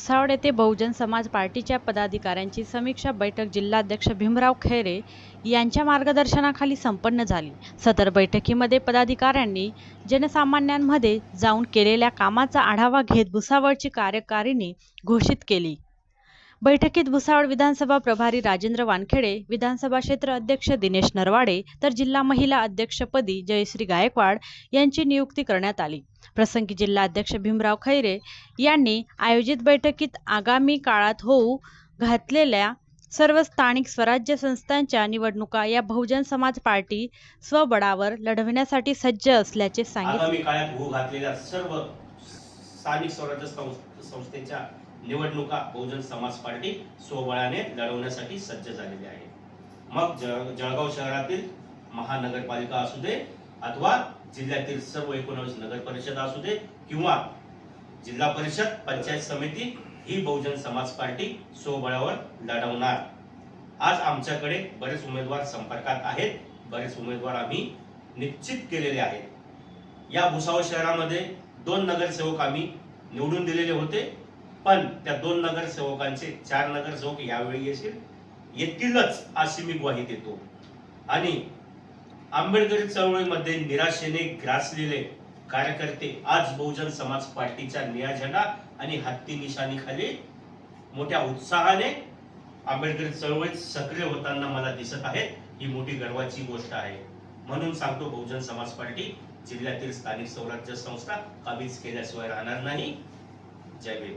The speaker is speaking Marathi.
भुसावळ येथे बहुजन समाज पार्टीच्या पदाधिकाऱ्यांची समीक्षा बैठक जिल्हाध्यक्ष भीमराव खैरे यांच्या मार्गदर्शनाखाली संपन्न झाली. सदर बैठकीमध्ये पदाधिकाऱ्यांनी जनसामान्यांमध्ये जाऊन केलेल्या कामाचा आढावा घेत भुसावळची कार्यकारिणी घोषित केली. बैठकीत भुसावळ विधानसभा प्रभारी राजेंद्र वानखेडे विधानसभा क्षेत्र अध्यक्ष दिनेश नरवाडे तर जिल्हा महिला अध्यक्षपदी जयश्री गायकवाड यांची नियुक्ती करण्यात आली. प्रसंगी जिल्हाध्यक्ष भीमराव खैरे यांनी आयोजित बैठकीत आगामी काळात होऊ घातलेल्या सर्व स्थानिक स्वराज्य संस्थांच्या निवडणुका या बहुजन समाज पार्टी स्वबळावर लढवण्यासाठी सज्ज असल्याचे सांगितले. आगामी काळात होऊ घातलेल्या सर्व स्थानिक स्वराज्य संस्थेच्या निवडणुका बहुजन समाज पार्टी स्वबळाने लढवण्यासाठी सज्ज झालेली आहे. मग जळ- जळगाव शहरातील महानगरपालिका असू दे अथवा जिल्ह्यातील सर्व एकोणावीस नगर परिषद असू दे किंवा जिल्हा परिषद पंचायत समिती ही बहुजन समाज पार्टी स्वबळावर लढवणार. आज आमच्याकडे बरेच उमेदवार संपर्कात आहेत. बरेच उमेदवार आम्ही निश्चित केलेले आहेत. या भुसावळ शहरामध्ये दोन नगरसेवक आम्ही निवडून दिलेले होते. पण त्या दोन नगरसेवकांचे चार नगरसेवक यावेळी येतील येतीलच अशी मी ग्वाही देतो. आणि आंबेडकरी चळवळीमध्ये निराशेने ग्रासलेले कार्यकर्ते आज बहुजन समाज पार्टीच्या निळा झेंडा आणि हत्ती निशाणीखाली मोठ्या उत्साहाने आंबेडकरी चळवळीत सक्रिय होताना मला दिसत आहेत. ही मोठी गर्वाची गोष्ट आहे. म्हणून सांगतो बहुजन समाज पार्टी जिल्ह्यातील स्थानिक स्वराज्य संस्था काबीज केल्याशिवाय राहणार नाही. जय भीम.